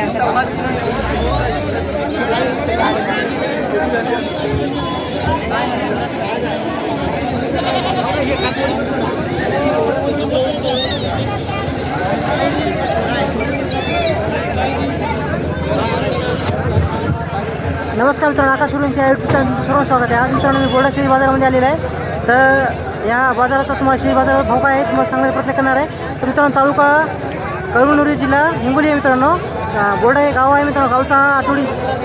नमस्कार मित्रांनो आकाश सुरेंशी YouTube channel सर्व स्वागत आहे. आज मित्रांनो मी बोर्डा शेळी बाजारामध्ये आलेलं आहे. तर या बाजाराचा तुम्हाला शेळी बाजारात भाव काय आहे तुम्हाला सांगण्याचा प्रयत्न करणार आहे. तर मित्रांनो तालुका कळमनुरी जिल्हा हिंगोली आहे मित्रांनो. बोर्डा हे गाव आहे मित्रांनो गावचा हा आठवडी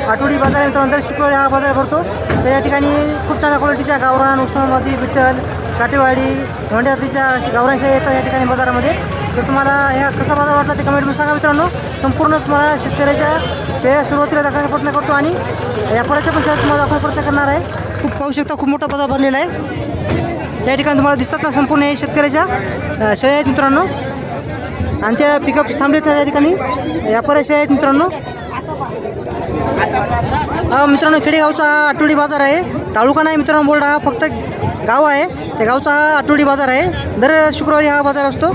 आठवडी बाजार आहे मित्रांनो दर शुक्रवारी हा बाजार भरतो. तर या ठिकाणी खूप चांगल्या क्वालिटीच्या गावरान उस्मानाबादी विठ्ठल काटेवाडी धोंड्यातीच्या अशी येतात या ठिकाणी बाजारामध्ये. तर तुम्हाला ह्या कसा बाजार वाटला ते कमेंटमध्ये सांगा मित्रांनो. संपूर्ण तुम्हाला शेतकऱ्याच्या शेळ्या सुरुवातीला दाखवण्याचा प्रयत्न करतो आणि व्यापाराच्या पण तुम्हाला दाखवण्याचा प्रयत्न करणार आहे. खूप पाहू शकता खूप मोठा बाजार भरलेला आहे. या ठिकाणी तुम्हाला दिसतात ना संपूर्ण हे शेतकऱ्याच्या शेळ्या आहेत मित्रांनो. आणि त्या पिकअप थांबलेत ना ठिकाणी? व्यापारी आहेत मित्रांनो. मित्रांनो खेडेगावचा हा आठवडी बाजार आहे. तालुका नाही मित्रांनो बोर्ड हा फक्त गाव आहे. त्या गावचा हा आठवडी बाजार आहे. दर शुक्रवारी हा बाजार असतो.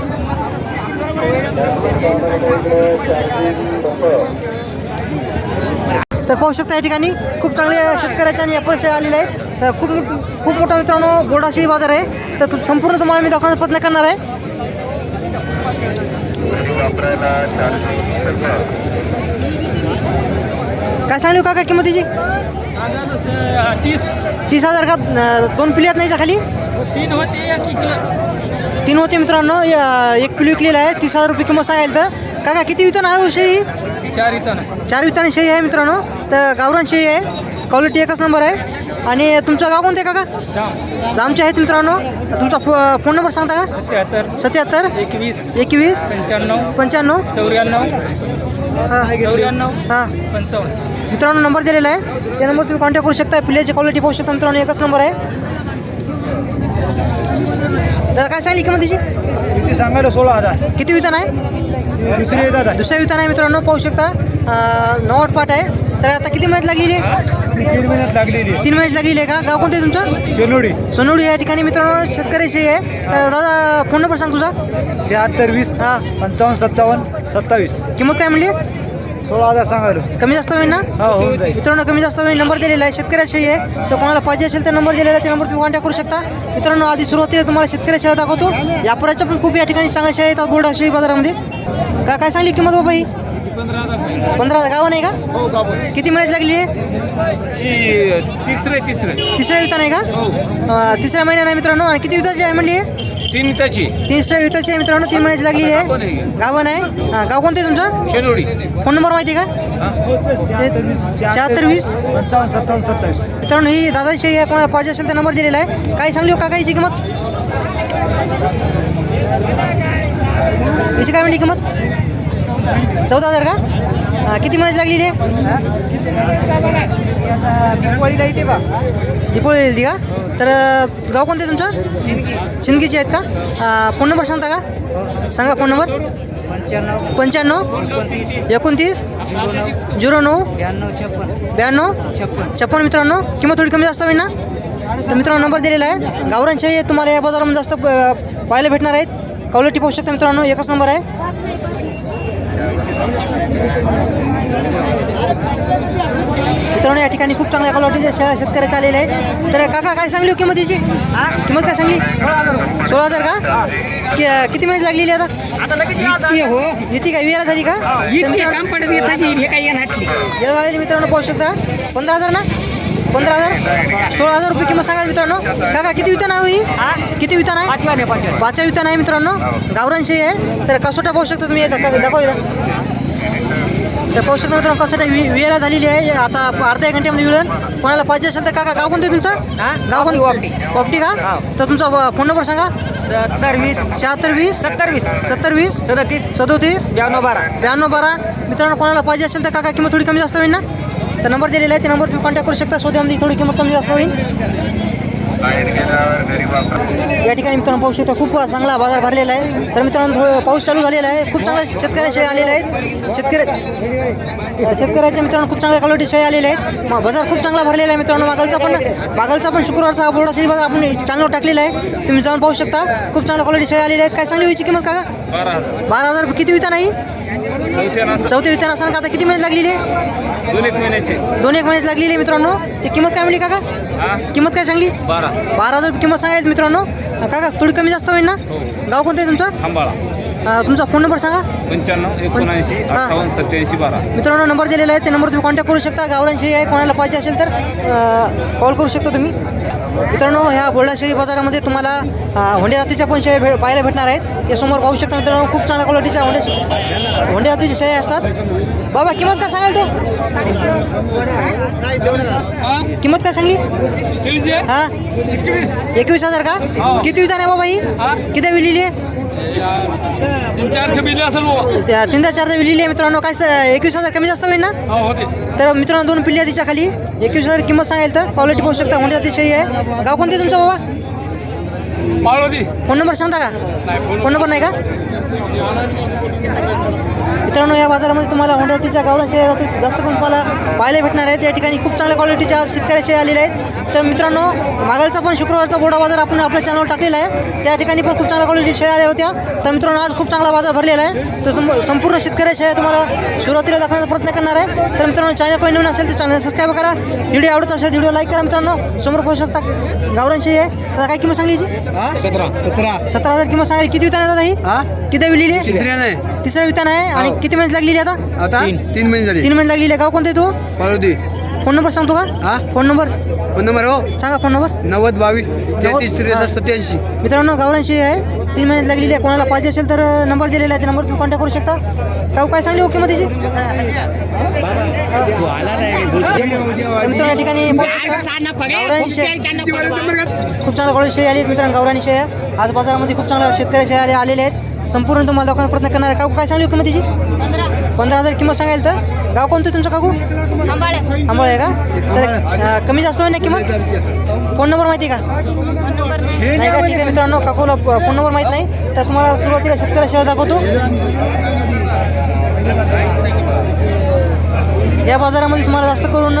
तर पाहू शकता या ठिकाणी खूप चांगल्या शेतकऱ्याच्या आणि व्यापारी आलेले आहे आहेत. तर खूप खूप मोठा मित्रांनो बोर्डाशी बाजार आहे. तर संपूर्ण तुम्हाला मी दाखवण्याचा प्रयत्न करणार आहे. काय? सांगली काका किंमतीची? तीस. तीस हजार का दोन पिली आहेत नाही का खाली? तीन होते तीन होते मित्रांनो या- एक पिली विकलेला आहे तीस हजार रुपये किंमत सांगायला तर. काका किती वितरण आहे हो शेळी? चार इथं ना. चार विताने शेळी आहे मित्रांनो तर गावरान शेळी आहे. क्वालिटी एकच नंबर आहे. आणि तुमचं गाव कोणतं आहे काका? जाम जामचे आहेत मित्रांनो. तुमचा फो फोन नंबर सांगता का? सत्याहत्तर. सत्याहत्तर. एकवीस. एकवीस. पंच्याण्णव. पंच्याण्णव. चौऱ्याण्णव. हां चौऱ्याण्णव. हां. पंचावन्न. मित्रांनो नंबर दिलेला आहे. त्या नंबर तुम्ही कॉन्टॅक्ट करू शकता. पिल्याची क्वालिटी पाहू शकता मित्रांनो. एकच नंबर आहे. दादा काय सांगली किंमत तिची? किती सांगायला सोळा हजार. किती विधान आहे? दुसरी येतात दुसऱ्या विधान आहे मित्रांनो पाहू शकता. नव्वद पाट आहे. तर आता किती महिन्यात लागलेली आहे? तीन महिन्यात लागलेली तीन महिन्यात लागलेली आहे का? गाव कोणतं आहे तुमचं? शेनोडी सोनवडी या ठिकाणी मित्रांनो शेतकऱ्याची आहे. तर दादा फोन नंबर सांग तुझा. शहात्तर वीस हां. पंचावन्न सत्तावन्न सत्तावीस. किंमत काय म्हणली? सोळा हजार सांगायला कमी जास्त होईल ना? हो मित्रांनो कमी जास्त होईल. नंबर दिलेला आहे शेतकऱ्याची आहे. तर कोणाला पाहिजे असेल तर नंबर दिलेला आहे त्या नंबर तुम्ही कॉन्टॅक्ट करू शकता. मित्रांनो आधी सुरुवातीला तुम्हाला शेतकऱ्याची शेळ्या दाखवतो व्यापाराच्या पण खूप या ठिकाणी चांगल्या येतात बोर्ड शेळी बाजारामध्ये. का काय सांगली किंमत बाबा ही? पंधरा हजार गावा नाही का? हो किती महिन्याची लागली तिसरे तिसरे तिसऱ्या विता नाही का? हो. तिसऱ्या महिन्या नाही मित्रांनो. आणि किती विताची आहे म्हणली तीन त्याची तिसऱ्या विताची आहे मित्रांनो. तीन महिन्याची लागलेली गाव आहे. गावा नाही? हां गाव कोणतं आहे तुमचं? शेनोडी फोन नंबर माहिती आहे का? शहात्तर वीस. पंचावन्न सत्तावन्न सत्तावीस मित्रांनो ही दादाची कोणाला पाहिजे असेल तर नंबर दिलेला आहे. काय सांगली हो काका हिची किंमत? हिची काय म्हणली किंमत? चौदा हजार का? हा, किती महिन्याची लागलेली आहे? दिवाळीला येते बा दीपावली दिली का? तर अं, गाव कोणते आहे तुमचं? शिंदगीचे आहेत का? फोन नंबर सांगता का? सांगा फोन नंबर. पंच्याण्णव पंच्याण्णव एकोणतीस एकोणतीस झिरो नऊ झिरो नऊ ब्याण्णव छप्पन. ब्याण्णव छप्पन छप्पन मित्रांनो किंमत थोडी कमी जास्त होईल ना? तर मित्रांनो नंबर दिलेला आहे. गावरांचे तुम्हाला या बाजारामध्ये जास्त अं, पाहायला भेटणार आहेत. क्वालिटी पाहू शकता मित्रांनो एकच नंबर आहे. मित्रांनो या ठिकाणी खूप चांगल्या क्वालिटीच्या शेळ्या शेतकऱ्याच्या आलेल्या आहेत. तर काका काय सांगली हो? किंमतीची किंमत काय सांगली? सोळा हजार का? कि- किती महिने लागलेली आता? हो. येते का विहारा झाली का? तर मित्रांनो- काम पडत येत हे काही येणार जळगावचे मित्रांनो पाहू शकता. पंधरा हजार ना? पंधरा हजार? सोळा हजार रुपये किंमत सांगा मित्रांनो. काका किती वितान आहे हो ही? किती वितान आहे? पाचव्या नाही पाचव्या पाचव्या वितान आहे मित्रांनो. गावरान शेळी आहे. तर कसोटा पाहू शकता तुम्ही याचा. दाखव. तर पाहू शकता मित्रांनो कसोटा वि वियाला झालेली आहे. आता अर्ध्या एक घंट्यामध्ये विळण कोणाला पाहिजे असेल तर काका गाव कोणतं आहे तुमचं? गाव कोणतं वापटी. वापटी का. तर तुमचा फोन नंबर सांगा. सत्तर वीस. शहात्तर वीस. सत्तर वीस. सत्तर वीस. सदतीस. सदोतीस. ब्याण्णव बारा. ब्याण्णव बारा. मित्रांनो कोणाला पाहिजे असेल तर काका किंमत थोडी कमी जास्त होईल ना? तर नंबर दिलेला आहे. त्या नंबर तुम्ही कॉन्टॅक्ट करू शकता. सोद्यामध्ये थोडी किंमत कमी जास्त होईल. या ठिकाणी मित्रांनो पाहू शकता खूप चांगला बाजार भरलेला आहे. तर मित्रांनो थोडं पाऊस चालू झालेला आहे. खूप चांगल्या शेतकऱ्याचे आलेले आहेत. शेतकरी शेतकऱ्याचे मित्रांनो खूप चांगल्या क्वालिटी शेळ्या आलेले आहेत. बाजार खूप चांगला भरलेला आहे मित्रांनो. मागलचा पण मागलचा पण शुक्रवारचा बोर्ड असेल बाजार आपण चॅनलवर टाकलेला आहे. तुम्ही जाऊन पाहू शकता. खूप चांगल्या क्वालिटी शेळ्या आलेल्या आहेत. काय चांगली व्हायची किंमत काका? बारा हजार. किती विता नाही? चौथे विधान असताना का आता किती महिन्यात लागलेली? आहे दोन एक महिन्याचे. दोन एक महिन्यात लागलेली आहे मित्रांनो. ते किंमत काय म्हणली काका? हा किंमत काय सांगली बारा. बारा हजार किंमत सांगायची मित्रांनो. काका थोडी कमी जास्त होईल ना? हो. गाव कोणतं आहे तुमचं? अं, तुमचा फोन नंबर सांगा. पंच्याण्णव एकोणऐंशी हा. अठ्ठावन्न सत्याऐंशी बारा. मित्रांनो नंबर दिलेला आहे ते नंबर तुम्ही कॉन्टॅक्ट करू शकता. गावरांशी आहे कोणाला पाहिजे असेल तर कॉल करू शकता तुम्ही. मित्रांनो ह्या बोर्डाशेळी बाजारामध्ये तुम्हाला अं, होंडे जातीच्या पण शेळ्या भे पाहायला भेटणार आहेत. या समोर पाहू शकता मित्रांनो खूप चांगल्या क्वालिटीच्या होंडे होंडे जातीच्या शेळ्या असतात. बाबा किंमत काय सांगाल तो? किंमत काय सांगली? हा? एकवीस. हजार का? किती विधान आहे बाबा ही? किती विलेली? आहे तीनदा चारदा विलेली आहे मित्रांनो. काय एकवीस हजार कमी जास्त होईल ना? तर मित्रांनो दोन पिल्ल्या तिच्या खाली एकवीस हजार किंमत सांगेल तर क्वालिटी पाहू शकता. म्हणजे अतिशय आहे. गाव कोणते तुमचं बाबा? फोन नंबर सांगता का? फोन नंबर नाही का? मित्रांनो या बाजारामध्ये तुम्हाला होंड्यातीच्या गावला शेळ्या जास्त पण तुम्हाला पाहायला भेटणार आहेत. या ठिकाणी खूप चांगल्या क्वालिटीच्या शेतकऱ्या शेळ्या आलेल्या आहेत. तर मित्रांनो मागालचा पण शुक्रवारचा बोडा बाजार आपण आपल्या चॅनलवर टाकलेला आहे. त्या ठिकाणी पण खूप चांगल्या क्वालिटी शेळ्या आल्या होत्या. तर मित्रांनो आज खूप चांगला बाजार भरलेला आहे. तर तुम- संपूर्ण शेतकऱ्या शेळ्या तुम्हाला सुरुवातीला दाखवण्याचा प्रयत्न करणार आहे. तर मित्रांनो चॅनल काही नवीन असेल तर चॅनल सबस्क्राईब करा. व्हिडिओ आवडत असेल व्हिडिओ लाईक करा मित्रांनो. समोर पाहू शकता गावरान शेळी आहे. आता काय किंमत सांगली याची? सतरा. सतरा. सतरा हजार किंमत सांगली. किती वितान आहे दादा ही? किती विलेली आहे तिसऱ्या नाही. तिसरं वितान आहे. आणि हो. किती महिन्यात लागलेली आहे आता? आता तीन. महिने झाले. तीन महिन्यात लागलेली आहे. गाव कोणतं आहे तू? पाळोदी फोन नंबर सांगतो का? हा? Phone number? फोन नंबर हो. सांगा फोन नंबर. नव्वद बावीस तेहतीस, त्रेसष्ट, सत्याऐंशी. मित्रांनो गावरांशी आहे. तीन महिन्यात लागलेली आहे. कोणाला पाहिजे असेल तर नंबर दिलेला आहे. त्या नंबर तुम्ही कॉन्टॅक्ट करू शकता. गाव काय सांगली ओके मध्ये मित्रांनो या. ठिकाणी खूप चांगल्या क्वालिटी शेळी आली. आहेत मित्रांनो गावरानी शेळ्या आज बाजारामध्ये खूप चांगल्या शेतकरी शेळ्या आले- आलेले आहेत. संपूर्ण तुम्हाला दाखवण्याचा प्रयत्न करणार आहे. काकू काय सांगली किंमत तिची पंधरा. हजार किंमत सांगाल तर. गाव कोणतं आहे तुमचं काकू? आंबळ. आहे का? तर कमी जास्त होईल ना किंमत? फोन नंबर माहिती आहे का? नाही. का? ठीक आहे मित्रांनो काकूला फोन नंबर माहीत नाही. तर तुम्हाला सुरुवातीला शेतकरी शेळ्या दाखवतो. या बाजारामध्ये तुम्हाला जास्त करून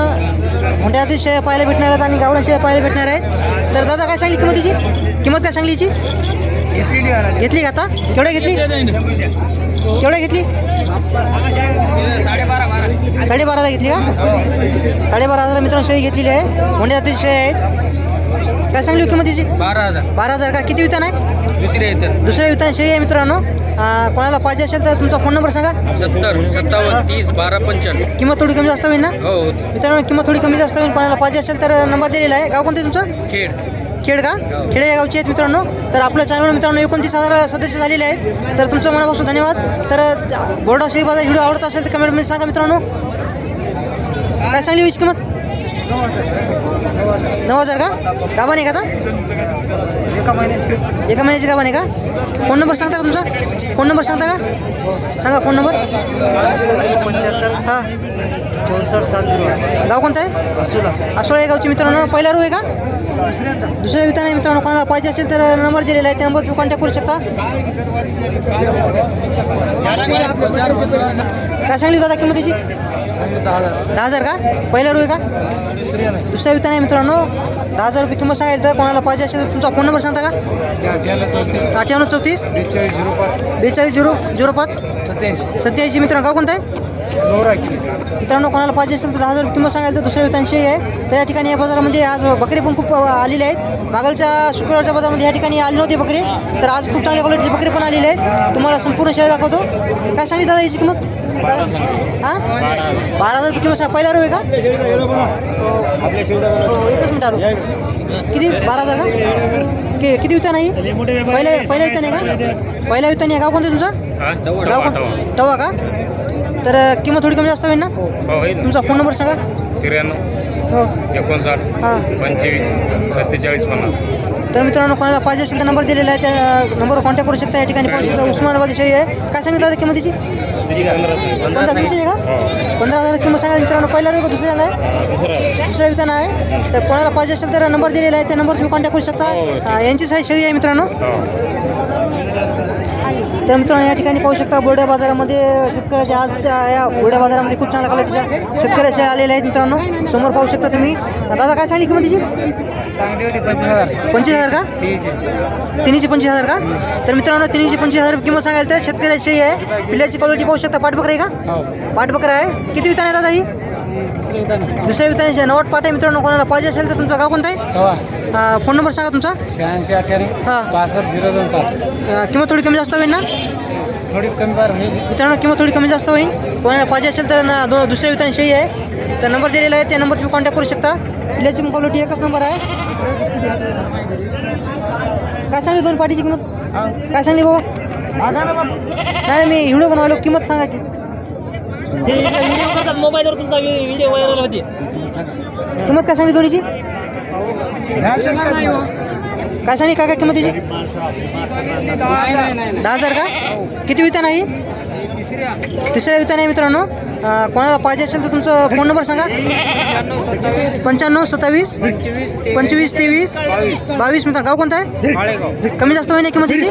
मोठ्या आधी शेळ्या पाहायला भेटणार आहेत आणि गावरान शेळ्या पाहायला भेटणार आहेत. तर दादा काय सांगली किंमत तिची किंमत काय सांगली हिची घेतली का आता? केवढ्या घेतली? केवढ्या घेतली? साडेबाराला घेतली का? साडेबारा हजार मित्रांनो शेळी घेतलेली आहे. मोठ्या आधी शेळ्या आहेत. काय सांगली किंमत तिची बारा हजार. बारा हजार का? किती वितान आहे? दुसरे येतात दुसऱ्या आहे. मित्रांनो कोणाला पाहिजे असेल तर तुमचा फोन नंबर सांगा. सत्तर सत्तावन्न तीस बारा पंच्याण्णव. किंमत थोडी कमी जास्त होईल ना? हो मित्रांनो किंमत थोडी कमी जास्त होईल. कोणाला पाहिजे असेल तर नंबर दिलेला आहे. गाव कोणतं तुमचं? खेड. खेड का? खेड या गावचे आहेत मित्रांनो. तर आपल्या चॅनल मित्रांनो एकोणतीस हजार सदस्य झालेले आहेत. तर तुमचं मनापासून धन्यवाद. तर बोर्डा शेळी बाजार व्हिडिओ आवडत असेल तर कमेंटमध्ये सांगा मित्रांनो. काय सांगली वीज किंमत? नऊ हजार का? गाभा नाही का आता एका महिन्याची. एका महिन्याची गाभा नाही का? फोन नंबर सांगता का तुमचा? फोन नंबर सांगता का? सांगा फोन नंबर. हां. गाव कोणतं आहे? असूला. या गावचे मित्रांनो पहिला रू आहे का? दुसऱ्या विता नाही मित्रांनो कोणाला पाहिजे असेल तर नंबर दिलेला आहे त्या नंबर तुम्ही कॉन्टॅक्ट करू शकता. काय सांगली दादा किंमतीची दहा हजार. का? पहिला रू आहे का? दुसऱ्या विता नाही मित्रांनो दहा हजार रुपये किंमत सांगायला तर कोणाला पाहिजे असेल तर तुमचा फोन नंबर सांगता का? अठ्ठ्याण्णव चौतीस. बेचाळीस झिरो पाच. बेचाळीस झिरो झिरो पाच. सत्याऐंशी. सत्याऐंशी मित्रांनो गाव कोणतं आहे? मित्रांनो कोणाला पाहिजे असेल तर दहा हजार किंमत सांगायला तर दुसऱ्या वितांशी आहे. तर या ठिकाणी या बाजारामध्ये आज बकरी पण खूप आलेले आहेत. मागलच्या शुक्रवारच्या बाजारामध्ये या ठिकाणी आली नव्हती बकरी. तर आज खूप चांगल्या क्वालिटीची बकरी पण आलेली आहेत तुम्हाला संपूर्ण शेअर दाखवतो. काय सांगली दादा याची किंमत? हां? बारा हजार रुपये किंमत सांग. पहिला रो आहे का? हो, एकच मिनिट आलो. किती? बारा हजार का? कि किती विता नाही? पहिल्या पहिल्या विता नाही का? पहिल्या विता नाही गाव कोणतं तुमचं? गाव कोण? टवा का? तर किंमत थोडी कमी जास्त होईल ना? तुमचा फोन नंबर सांगा. त्र्याण्णव. हो. एकोणसाठ. हां. पंचवीस. सत्तेचाळीस पन्नास. तर मित्रांनो कोणाला पाहिजे असेल तर नंबर दिलेला आहे त्या नंबरवर कॉन्टॅक्ट करू शकता. या ठिकाणी पाहू शकता. उस्मानाबादी शाही आहे. काय सांगितलं दादा किंमतीची? पंधरा तुमची आहे? का? पंधरा हजार किंमत सांगा मित्रांनो. पहिला रो का दुसऱ्याला आहे? दुसऱ्या विताना आहे. तर कोणाला पाहिजे असेल तर नंबर दिलेला आहे त्या नंबर तुम्ही कॉन्टॅक्ट करू शकता. हो. यांची साई शेळी आहे मित्रांनो. तर मित्रांनो या ठिकाणी पाहू शकता बोर्डा बाजारामध्ये शेतकऱ्याच्या आजच्या या बोर्डा बाजारामध्ये खूप चांगल्या क्वालिटीच्या शेतकऱ्याचे आलेले आहेत मित्रांनो. समोर पाहू शकता तुम्ही. दादा काय सांगली किंमत तिची? पंचवीस हजार. का? तिन्हीची पंचवीस हजार का? तर मित्रांनो तिन्हीची पंचवीस हजार किंमत सांगायला तर शेतकऱ्याची आहे. पिल्ल्याची क्वालिटी पाहू शकता. पाठबकर आहे का? पाठबकर आहे. किती वितान आहे दादा ही? दुसऱ्या वितानाची नवट पाट आहे मित्रांनो कोणाला पाहिजे असेल तर तुमचं गाव कोणतं आहे? फोन नंबर सांगा तुमचा. शहाऐंशी अठ्ठ्याण्णव हां. पासष्ट झिरो दोन सात. किंमत थोडी कमी जास्त होईल ना? थोडी कमी फार होईल. मित्रांनो किंमत थोडी कमी जास्त होईल. कोणाला पाहिजे असेल तर ना दो दुसऱ्या वितांशी आहे. तर नंबर दिलेला आहे त्या नंबर तुम्ही कॉन्टॅक्ट करू शकता. पिल्ल्याची क्वालिटी एकच नंबर आहे. काय सांगली दोन पाठीची किंमत? काय सांगली बाबा? नाही मी व्हिडिओ बनवायला किंमत सांगा की. मोबाईलवर तुमचा व्हिडिओ व्हायरल होते. किंमत काय सांगली दोन्हीची काय सांगली काका किंमतीची? दहा हजार का? किती वितान आहे तिसऱ्या. आहे मित्रांनो. कोणाला पाहिजे असेल तर तुमचं फोन नंबर सांगा. पंच्याण्णव सत्तावीस. पंचवीस तेवीस. बावीस. मित्रांनो. गाव कोणतं आहे? कमी जास्त होईल ना किंमत त्याची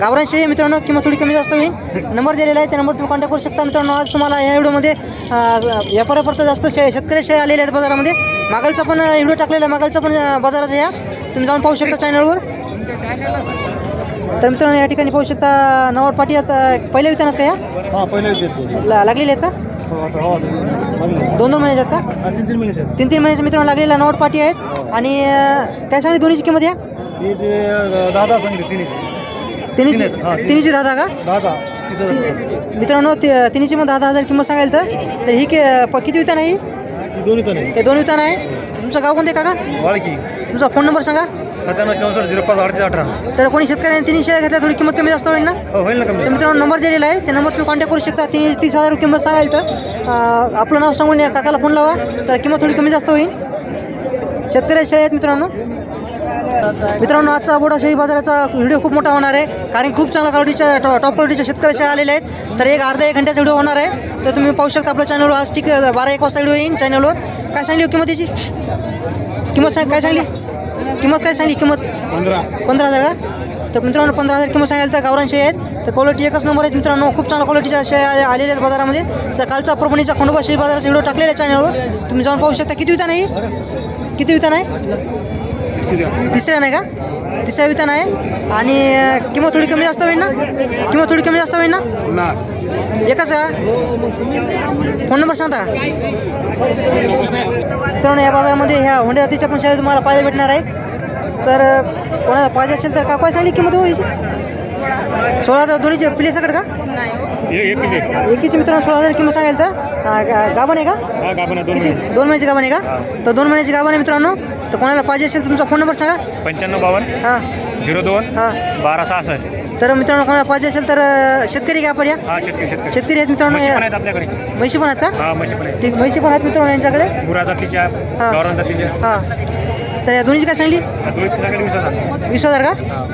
गावरांशी आहे मित्रांनो. किंमत थोडी कमी जास्त होईल. नंबर दिलेला आहे. त्या नंबर तुम्ही कॉन्टॅक्ट करू शकता. मित्रांनो आज तुम्हाला या व्हिडिओमध्ये व्यापारापर्यंत जास्त शे शेतकरी आलेले आहेत बाजारामध्ये. मागलचा पण व्हिडिओ टाकलेला आहे. मागलचा पण बाजाराचा या. तुम्ही जाऊन पाहू शकता चॅनलवर तर मित्रांनो या ठिकाणी पाहू शकता नवड पाटी आता पहिल्या वितानात का या हां पहिले ला- लागलेले आहेत का? दोन दोन महिन्याचे आहेत का? तीन तीन महिन्याचे तीन तीन महिन्याचे मित्रांनो लागलेल्या नवड पाटी आहेत. आणि अं, काय सांगली दोन्हीची किंमत या? हे जे दादा सांगते तिन्ही तिन्हीची? आहेत, हा. तिन्हीची. दहा दहा का? दादा तीस हजार मित्रांनो ते तिन्हीची मग दहा दहा हजार किंमत सांगाल तर. तर ही के प- किती वितान आहे ही? ही दोन्ही तर हे दोन वितान आहे. तुमचं गाव कोणते काका? वाळकी. तुमचा फोन नंबर सांगा. सत्त्याण्णव चौसष्ट झिरो पाच अडतीस अठरा. तर कोणी शेतकऱ्याने तिन्ही शेअर घेतल्या थोडी किंमत कमी जास्त होईल ना? हो होईल ना तर कमी मित्रांनो नंबर दिलेला आहे. त्या नंबर तुम्ही कॉन्टॅक्ट करू शकता. तिने तीस हजार किंमत सांगाल तर. अं, आपलं नाव सांगून या काकाला फोन लावा. तर किंमत थोडी कमी जास्त होईल. शेतकऱ्याचे आहेत मित्रांनो. मित्रांनो आजचा बोडा शेळी बाजाराचा व्हिडिओ खूप मोठा होणार आहे. कारण खूप चांगल्या क्वालिटीच्या टॉ टॉप क्वालिटीच्या शेतकऱ्याचे आलेले आहेत. तर एक अर्धा एक घंट्याचा व्हिडिओ होणार आहे. तर तुम्ही पाहू शकता आपल्या चॅनलवर आज ठीक बारा एक वाजता व्हिडिओ येईन चॅनलवर काय सांगली हो किंमत याची किंमत सांग काय सांगली? किंमत काय सांगली? किंमत पंधरा. पंधरा हजार का? तर मित्रांनो पंधरा हजार किंमत सांगायला तर गावरान शेळी आहेत. तर क्वालिटी एकच नंबर आहेत मित्रांनो. खूप चांगल्या क्वालिटीच्या शेळ्या आले- आलेल्या आहेत बाजारामध्ये. तर कालचा परभणीचा खंडोबा शेळी बाजाराचा व्हिडिओ टाकलेला आहे चॅनलवर तुम्ही जाऊन पाहू शकता. किती वितान आहे किती वितान आहे तिसऱ्या. नाही का? तिसऱ्या वितान आहे आणि किंमत थोडी कमी जास्त होईल ना? किंमत थोडी कमी जास्त होईल ना? एकच का? फोन नंबर सांगता मित्रांनो या बाजारामध्ये ह्या होंडे जातीच्या पण शेळ्या तुम्हाला पाहायला भेटणार आहे तर कोणाला पाहिजे असेल तर का काय सांगली किंमत होईल सोळा हजार दोन्हीचे प्ले सकट का? एकीची मित्रांनो सोळा हजार किंमत सांगाल तर? गाभण आहे का? हा दोन किती? दोन महिन्याची गाभण आहे का? तर दोन महिन्याची गाभण आहे मित्रांनो. तर कोणाला पाहिजे असेल तर तुमचा फोन नंबर सांगा. पंच्याण्णव बावन्न हां. झिरो दोन हां. बारा सहासष्ट. तर मित्रांनो कोणाला पाहिजे असेल तर अं, शेतकरी का आपण या हा शेतकरी शेतकरी. शेतकरी आहेत मित्रांनो म्हशी पण या- आहेत आपल्याकडे. म्हशी पण आहेत का? हा म्हशी पण आहेत. ठीक म्हशी पण आहेत मित्रांनो यांच्याकडे. गुरा जातीच्या हा. गावरान जातीच्या. हां. तर या दोन्हीची काय सांगली? हा, वीस हजार. वीस हजार का? हा.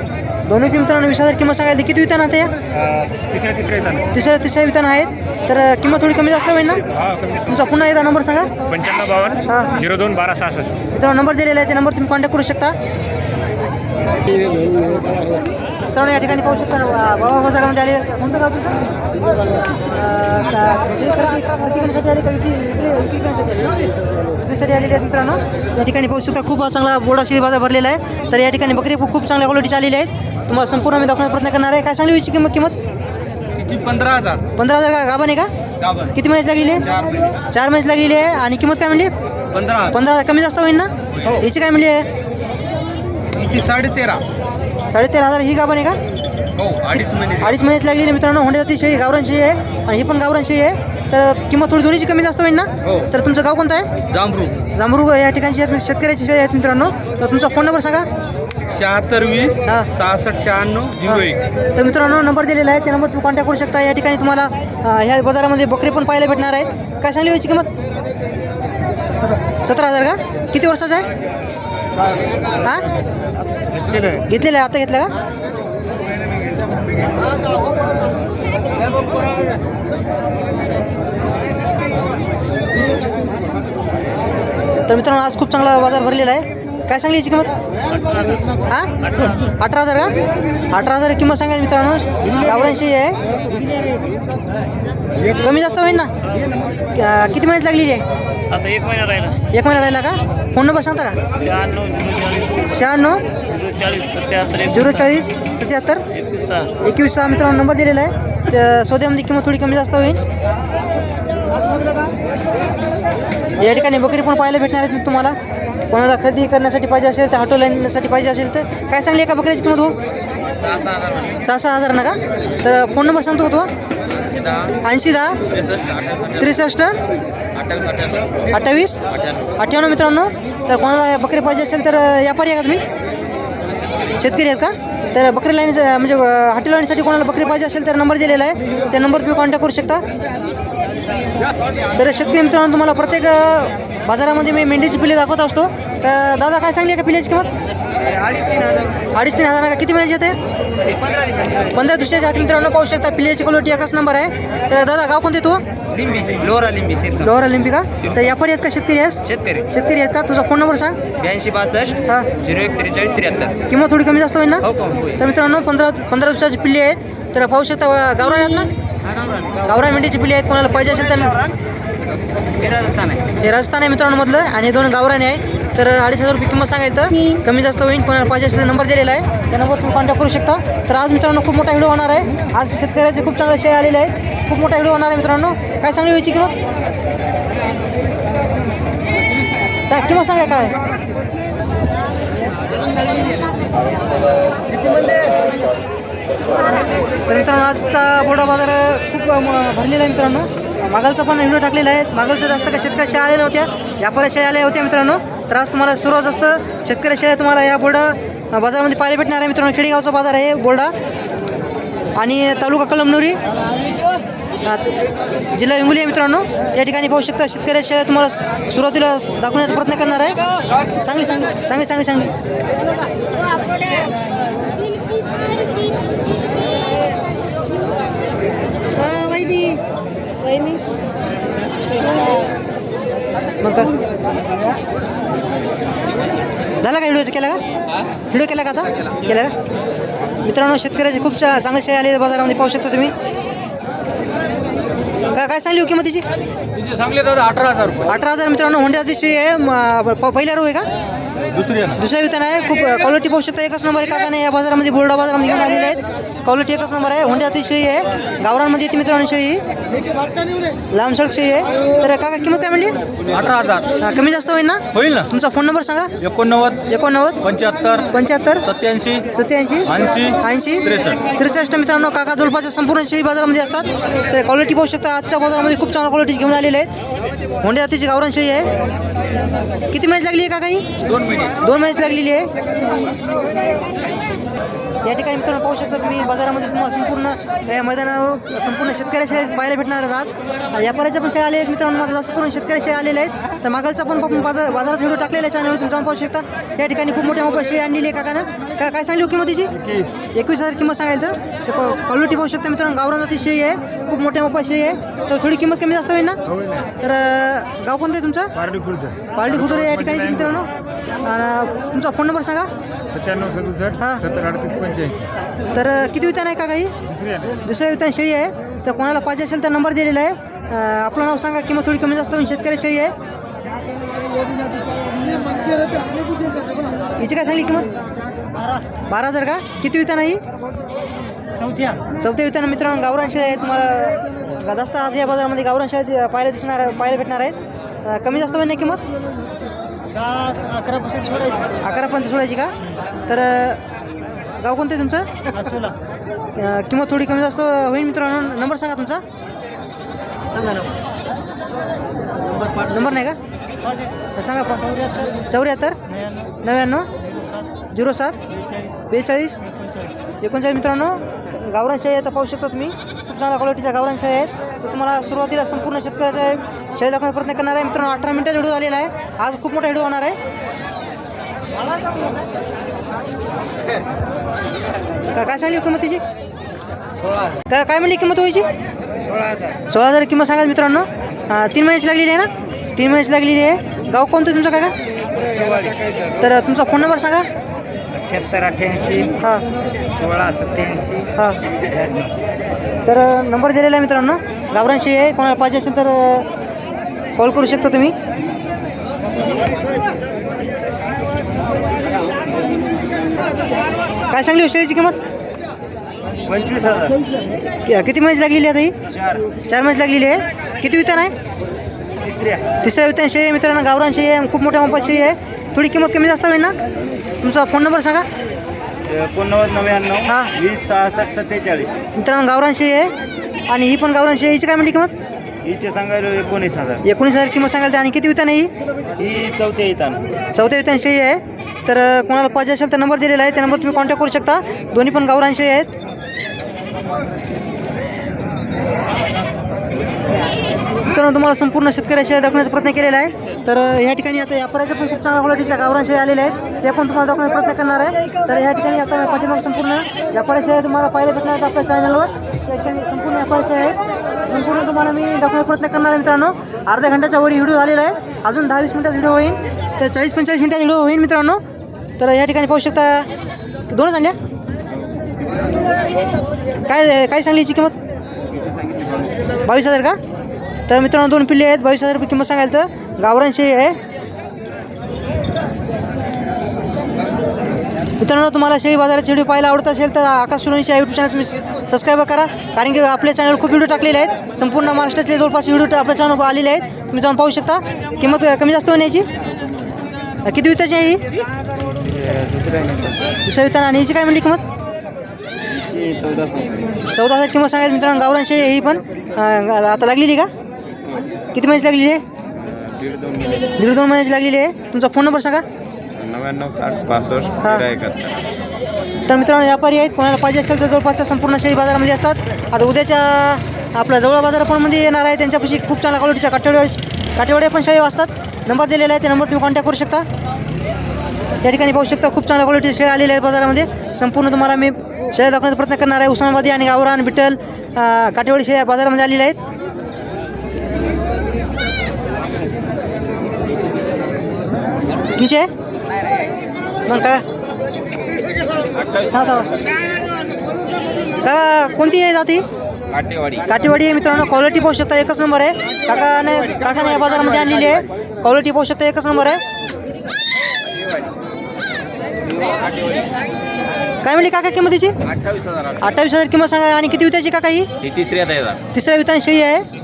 दोन्हीची मित्रांनो वीस हजार किंमत सांगायला किती वितान आता या? हा, तिसऱ्या तिसऱ्या येतात तिसऱ्या तिसऱ्या वितान आहेत. तर अं, किंमत थोडी कमी जास्त होईल ना? हा कमी जास्त. तुमचा पुन्हा एकदा नंबर सांगा. पंच्याण्णव बावन्न हां. झिरो दोन बारा सहासष्ट. मित्रांनो नंबर दिलेला आहे ते नंबर तुम्ही कॉन्टॅक्ट करू शकता. मित्रांनो या ठिकाणी पाहू शकता. बाबा बाजारामध्ये आले कोणतं गाव तुझं आलेले आहेत मित्रांनो. या ठिकाणी पाहू शकता खूप चांगला बोडा शिळी बाजार भरलेला आहे. तर या ठिकाणी बकरी खूप खूप चांगल्या क्वालिटीचे आलेले आहेत. तुम्हाला संपूर्ण मी दाखवण्याचा प्रयत्न करणार आहे. काय सांगली याची किंमत किंमत? पंधरा हजार. पंधरा हजार का? गाभा नाही का? किती महिन्याची लागलेली आहे? चार महिने. चार महिन्याची लागलेली आहे. आणि किंमत काय म्हणली? पंधरा पंधरा हजार. कमी जास्त होईल ना? हो. याची काय म्हणली आहे? हिची साडे तेरा साडेतेरा हजार. ही गाभा नाही का? हो अडीच महिने. अडीच लागलेली आहे मित्रांनो. होंडे जाती शेळी गावरान शेळी आहे आणि ही पण गावरान शेळी आहे. तर किंमत थोडी दोन्हीची कमी जास्त होईल ना? हो. तर तुमचं गाव कोणतं आहे? जांभरू. जांभरू या ठिकाणची आहेत शेतकऱ्याची शेळी आहेत मित्रांनो. तर तुमचा फोन नंबर सांगा. शहात्तर वीस हां. सहासष्ट शहाण्णव झिरो एक. तर मित्रांनो नंबर दिलेला आहे त्या नंबर तुम्ही कॉन्टॅक्ट करू शकता. या ठिकाणी तुम्हाला अं, ह्या बाजारामध्ये बकरी पण पाहायला भेटणार आहेत. काय सांगली याची किंमत? सतरा हजार का? किती वर्षाचा आहे? हां? घेतलेलं आहे. आता घेतलं का? तर मित्रांनो आज खूप चांगला बाजार भरलेला आहे. काय सांगली याची किंमत? हां? अठरा हजार का? अठरा हजार किंमत सांगायची मित्रांनो. गावरान आहे. कमी जास्त होईल ना? किती महिन्यात लागलेली आहे? आता एक महिना राहिला. एक महिना राहिला का? फोन नंबर सांगता का? शहाण्णव झिरो चाळीस. शहाण्णव झिरो चाळीस सत्याहत्तर झिरो चाळीस सत्याहत्तर. एकवीस सहा. एकवीस सहा मित्रांनो नंबर दिलेला आहे. सौद्यामध्ये किंमत थोडी कमी जास्त होईल. या ठिकाणी बकरी पण पाहायला भेटणार आहेत तुम्हाला. कोणाला खरेदी करण्यासाठी पाहिजे असेल तर ऑटो लाईनसाठी पाहिजे असेल तर. काय सांगली एका बकरीची किंमत हो? सहा सहा हजार सहा सहा हजार ना का? तर फोन नंबर सांगतो का तो? दहा. ऐंशी दहा. त्रेसष्ट. त्रेसष्ट. अठ्ठावीस अठ्ठ्याण्णव. मित्रांनो तर कोणाला बकरी पाहिजे असेल तर व्यापारी आहे का तुम्ही. शेतकरी आहेत का? तर बकरी लाईन म्हणजे हॉटेल लाईनसाठी कोणाला बकरी पाहिजे असेल तर नंबर दिलेला आहे. त्या नंबर तुम्ही कॉन्टॅक्ट करू शकता. तर शेतकरी मित्रांनो तुम्हाला प्रत्येक बाजारामध्ये मी मेंढीची पिल्ले दाखवत असतो. तर दादा काय सांगली का पिल्याची किंमत? अडीच तीन हजार. अडीच तीन हजार का? किती महिन्याची येते? पंधरा दुसऱ्याच्या हाती मित्रांनो पाहू शकता पिल्याची क्वालिटी एकच नंबर आहे. तर दादा गाव कोणते तू? लिंबी. लोरा लिंबी लोअर ऑलिम्पिक का? तर व्यापारी आहेत का शेतकरी आहेस शेतकरी. शेतकरी आहेत का? तुझा फोन नंबर सांग. ब्याऐंशी बासष्ट हां. झिरो एक त्रेचाळीस त्र्याहत्तर. किंमत थोडी कमी जास्त होईल ना? हो तर मित्रांनो पंधरा पंधरा दिवसाची पिल्ली आहेत. तर पाहू शकता गावरान आहेत ना? गावरान. मेंढीची पिल्ली आहेत. कोणाला पाहिजे असेल तर हे राजस्थान आहे. हे राजस्थान आहे मित्रांनो मधलं आणि दोन गावराने आहे. तर अडीच हजार रुपये किंमत सांगायचं. तर कमी जास्त होईल कोणाला पाहिजे असेल तर नंबर दिलेला आहे. त्या नंबर तुम्ही कॉन्टॅक्ट करू शकता. तर आज मित्रांनो खूप मोठा व्हिडिओ होणार आहे. आज शेतकऱ्याचे खूप चांगले शेअर आलेले आहेत. खूप मोठा व्हिडिओ होणार आहे मित्रांनो. काय चांगली व्हायची किंमत? सा- किंमत सांगा काय? तर मित्रांनो आजचा बोडा बाजार खूप भरलेला आहे मित्रांनो. मागलचा पण व्हिडिओ टाकलेला आहे. मागलचं जास्त का शेतकऱ्या शेळ्या आलेल्या होत्या. व्यापारी आल्या होत्या मित्रांनो. तर आज तुम्हाला सर्वात जास्त शेतकरी शेळ्या तुम्हाला या बोर्डा बाजारामध्ये पाहायला भेटणार आहे मित्रांनो. खेडेगावचा बाजार आहे बोर्डा. आणि तालुका कलमनुरी. जिल्हा हिंगोली आहे मित्रांनो. या ठिकाणी पाहू शकता शेतकरी शेळ्या तुम्हाला सुरुवातीला दाखवण्याचा प्रयत्न करणार आहे. चांगली चांगली चांगली चांगली चांगली माहिती वहिनी. मग झाला का व्हिडिओ केला का? व्हिडिओ केला का आता? केला का? मित्रांनो शेतकऱ्याचे खूप चांगले शेळी आले बाजारामध्ये पाहू शकता तुम्ही. काय काय सांगली हो किंमतीची? तिचे सांगले दादा अठरा हजार अठरा हजार मित्रांनो होंडा दिवशी आहे. म- प- पहिला रो आहे का? दुसऱ्या विधान आहे. खूप क्वालिटी पाहू शकता. एकच नंबर आहे काकाने या बाजारामध्ये बोर्डा बाजारामध्ये घेऊन आलेले आहेत. क्वालिटी एकच नंबर आहे. होंडा शेळी आहे. गावरांमध्ये येते मित्रांनो शेळी लांब सडक शेळी आहे. तर काका किंमत काय म्हणली? अठरा हजार. हा, कमी जास्त होईल ना? होईल ना. तुमचा फोन नंबर सांगा. एकोणनव्वद. एकोणनव्वद. पंच्याहत्तर. पंच्याहत्तर. सत्याऐंशी. सत्याऐंशी. ऐंशी. ऐंशी. त्रेसष्ट. त्रेसष्ट मित्रांनो काका जोडपाच्या संपूर्ण शेळी बाजारामध्ये असतात. तर क्वालिटी पाहू शकता आजच्या बाजारामध्ये खूप चांगल्या क्वालिटी घेऊन आलेले आहेत. होंडे जातीची गावरान शेळी आहे. किती महिन्यात लागली आहे काका ही दोन महिने दोन महिन्यात लागलेली आहे. या ठिकाणी मित्रांनो पाहू शकता तुम्ही बाजारामध्ये तुम्हाला संपूर्ण या मैदानावर संपूर्ण शेतकऱ्याचे पाहायला भेटणार आहेत आज. व्यापाऱ्याच्या पण शेळ्या आले आहेत. मित्रांनो माझं जास्त करून शेतकऱ्याचे आलेले आहेत. तर मागलचा पण बाजार बाजाराचा व्हिडिओ टाकलेला आहे चॅनलवर तुम्ही जाऊन पाहू शकता. या ठिकाणी खूप मोठ्या शेळी आणलेली आहे काकानं. काय काय सांगली हो किंमतीची एकवीस. हजार किंमत सांगायला तर. ते क्वालिटी पाहू शकता मित्रांनो गावरान जाती शेळी आहे. खूप मोठ्या शेळी आहे. तर थोडी किंमत कमी जास्त होईल ना? तर गाव कोणतं आहे तुमचं? पारडी खुर्द. पार्टी खुदुरे या ठिकाणी मित्रांनो. आणि तुमचा फोन नंबर सांगा. सत्त्याण्णव सदुसष्ट हा. सत्तर अडतीस पंच्याऐंशी. तर किती वितान आहे का काही? दुसरी आहे. ना दुसऱ्या वितान शेळी आहे. तर कोणाला पाहिजे असेल तर नंबर दिलेला आहे. आपलं नाव सांगा. किंमत थोडी कमी जास्त होईल. शेतकरी शेळी आहे. हिची काय सांगली किंमत? बारा हजार का? किती वितान आहे? चौथ्या. चौथ्या वितान मित्रांनो गावरान शेळी आहे तुम्हाला जास्त आज या बाजारामध्ये गावरान शेळी पाहायला दिसणार पाहायला भेटणार आहेत. कमी जास्त होईल किंमत? अकरा पर्सेंट सोडायची. अकरापर्यंत सोडायची का? तर गाव कोणतं आहे तुमचं? अ, किंमत थोडी कमी जास्त होईल मित्रांनो. नंबर सांगा तुमचा. सांगा ना नंबर नाही का? सांगा पण चौऱ्याहत्तर. नव्याण्णव. झिरो सात. बेचाळीस. एकोणचाळीस मित्रांनो. गावरान शाही आता पाहू शकता तुम्ही. खूप चांगल्या क्वालिटीच्या गावरान शाही आहेत. तर तुम्हाला सुरुवातीला संपूर्ण शेतकऱ्याचा शाही दाखवण्याचा प्रयत्न करणार आहे. मित्रांनो अठरा मिनिटाचा व्हिडिओ झालेला आहे. आज खूप मोठा व्हिडिओ होणार आहे. काय सांगली किंमत तिची? सोळा काय काय म्हणली किंमत व्हायची सोळा हजार सोळा हजार किंमत सांगा मित्रांनो. तीन महिन्याची लागलेली आहे ना? तीन महिन्याची लागलेली आहे. गाव कोणतं तुमचं काय का तर तुमचा फोन नंबर सांगा. अठ्याहत्तर अठ्ठ्याऐंशी हां. सोळा सत्याऐंशी. हां. तर नंबर दिलेला आहे मित्रांनो. गावरांशी आहे कोणाला पाहिजे असेल तर कॉल करू शकता तुम्ही. काय सांगली शेळीची किंमत? पंचवीस हजार. कि- किती महिन्याची लागलेली आहे आता ही? चार. चार महिन्याची लागलेली आहे. किती वितान आहे? तिसऱ्या. तिसऱ्या वितान शेळी आहे मित्रांनो. गावरान शेळी आहे खूप मोठ्या मापाची शेळी आहे. थोडी किंमत कमी जास्त होईल ना? तुमचा फोन नंबर सांगा. एकोणनव्वद नव्याण्णव हां. वीस सहासष्ट सत्तेचाळीस. मित्रांनो गावरान शेळी आहे. आणि ही पण गावरान शेळी आहे. हिची काय म्हणली किंमत? हिचे सांगायला एकोणीस हजार. एकोणीस हजार किंमत सांगाल आणि किती वितान आहे ही? ही चौथ्या चौथ्या वितान शेळी आहे. तर अ, कोणाला पाहिजे असेल तर नंबर दिलेला आहे. त्या नंबर तुम्ही कॉन्टॅक्ट करू शकता. दोन्ही पण गावरान शेळी आहेत. मित्रांनो तुम्हाला संपूर्ण शेतकऱ्याशी दाखवण्याचा प्रयत्न केलेला आहे. तर या ठिकाणी आता व्यापाऱ्याच्या पण खूप चांगल्या क्वालिटीच्या गावरान आलेले आहेत. ते पण तुम्हाला दाखवण्याचा प्रयत्न करणार आहे. तर या ठिकाणी आता पाठीमाग संपूर्ण व्यापाऱ्याशी आहे तुम्हाला पाहायला भेटणार आहेत आपल्या चॅनलवर त्या ठिकाणी संपूर्ण व्यापाऱ्याशी आहे संपूर्ण तुम्हाला मी दाखवण्याचा प्रयत्न करणार आहे मित्रांनो. अर्ध्या घंट्याच्या वर व्हिडिओ झालेला आहे. अजून दहा वीस मिनटात व्हिडिओ होईल. तर चाळीस पंचेचाळीस मिनटात व्हिडिओ होईल मित्रांनो. तर या ठिकाणी पाहू शकता दोनच आणल्या काय काय सांगली याची किंमत? बावीस हजार का? तर मित्रांनो दोन पिल्ले आहेत. बावीस हजार रुपये किंमत सांगायला तर. गावरांशी आहे? मित्रांनो तुम्हाला शेळी बाजाराची व्हिडिओ पाहायला आवडत असेल तर आकाश सुरवणी यूट्यूब चॅनल तुम्ही सबस्क्राईब करा. कारण की आपल्या चॅनल खूप व्हिडिओ टाकलेले आहेत. संपूर्ण महाराष्ट्रातले जवळपास व्हिडिओ आपल्या चॅनल आलेले आहेत. तुम्ही जाऊन पाहू शकता. किंमत कमी जास्त होण्याची किती विताची आहे ही? दुसऱ्या वितान आणि हिची काय म्हणली किंमत? चौदा हजार किंमत सांगायचं मित्रांनो गावरांशी आहे ही पण. आता लागलेली का? किती महिन्याची लागलेली आहे? दीड दोन मिनिट दीड दोन महिन्याची लागलेली आहे. तुमचा फोन नंबर सांगा. नव्याण्णव साठ पासष्ट हां. तेरा एकाहत्तर तर मित्रांनो व्यापारी आहेत. कोणाला पाहिजे असेल तर जवळपासच्या संपूर्ण शेळी बाजारामध्ये असतात. आता उद्याच्या आपल्या जवळ बाजार पण मध्ये येणार आहे. त्यांच्यापाशी खूप चांगल्या क्वालिटीच्या काटेवाडी काटेवाड्या पण शेळी असतात. नंबर दिलेला आहे. त्या नंबर तुम्ही कॉन्टॅक्ट करू शकता. या ठिकाणी पाहू शकता खूप चांगल्या क्वालिटीचे शेळ्या आलेल्या आहेत बाजारामध्ये. संपूर्ण तुम्हाला मी शेळ्या दाखवण्याचा प्रयत्न करणार आहे. उस्मानाबादी आणि गावरान बिठ्ठल अं, काटेवाडी शेळ्या बाजारामध्ये आलेल्या आहेत. आहे मग का हा का कोणती आहे जाती? काटेवाडी काठीवाडी आहे मित्रांनो. क्वालिटी पाहू शकता एकच नंबर आहे. काकाने काकाने या बाजारामध्ये आणलेली आहे. क्वालिटी पाहू शकता एकच नंबर आहे. काय म्हणली काका किंमतीची? अठ्ठावीस हजार अठ्ठावीस हजार किंमत सांगा. आणि किती विताची काका ही? तिसऱ्या तिसऱ्या विताने शेळी आहे.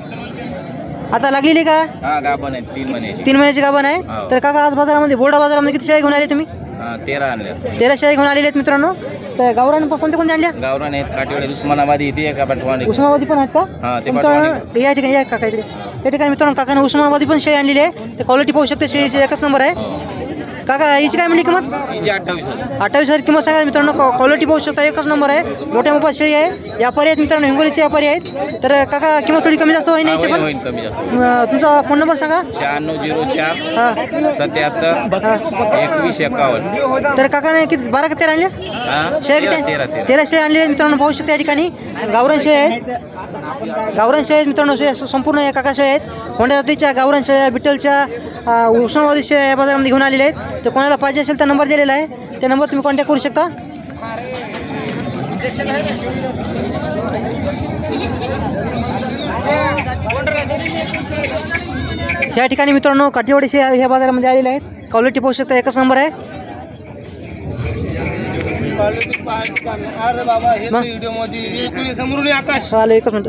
आता लागलेली का? हा गाभण आहे तीन महिन्याची. तीन महिन्याची गाभण आहे? हो. तर काका आज बाजारामध्ये बोर्डा बाजारामध्ये किती शेळ्या घेऊन आले तुम्ही? हा तेरा आणल्या तेरा शेळ्या घेऊन आलेले आहेत मित्रांनो. तर गावरान कोणत्या कोणत्या आणल्या? गावरान आहेत काटेवाडी उस्मानाबादी इथे एका उस्मानाबादी पण आहेत का? हा ते मित्रांनो या ठिकाणी या काका इकडे. या ठिकाणी मित्रांनो काकाने उस्मानाबादी पण शेळी आणलेली आहे. ते क्वालिटी पाहू शकते शेळीची एकच नंबर आहे. हो. काका हिची काय म्हणली किंमत? हिची अठ्ठावीस हजार. अठ्ठावीस हजार किंमत सांगा मित्रांनो. क्वालिटी पाहू शकता एकच नंबर आहे. मोठ्या मोठ्या शेळी आहे. व्यापारी आहेत मित्रांनो हिंगोलीचे व्यापारी आहेत. तर काका किंमत थोडी कमी जास्त होईल याची होईल पण? होईल कमी जास्त. अं, तुमचा फोन नंबर सांगा. शहाण्णव झिरो चार हां. सत्याहत्तर हां. एकवीस एकावन्न. तर काकाने किती बारा का तेरा आणल्या हा? शेळ्या तेरा किती तेरा. शेळ्या आहेत मित्रांनो पाहू शकता या ठिकाणी. गावरान शेळ्या आहेत. गावरान शेळ्या आहेत मित्रांनो संपूर्ण या काका शेळ्या आहेत होंड्या जातीच्या गावरान शेळ्या बिठ्ठलच्या अं, उस्मानाबादी शेळ्या या बाजारामध्ये घेऊन आलेल्या आहेत. तर कोणाला पाहिजे असेल तर नंबर दिलेला आहे. त्या नंबर तुम्ही कॉन्टॅक्ट करू शकता. या ठिकाणी मित्रांनो काठीवाडी शेळ्या ह्या बाजारामध्ये आलेल्या आहेत. क्वालिटी पाहू शकता एकच नंबर आहे. अरे बाबा हे? व्हिडिओमध्ये. समोरून आकाश. चालेल एकच मिनिट.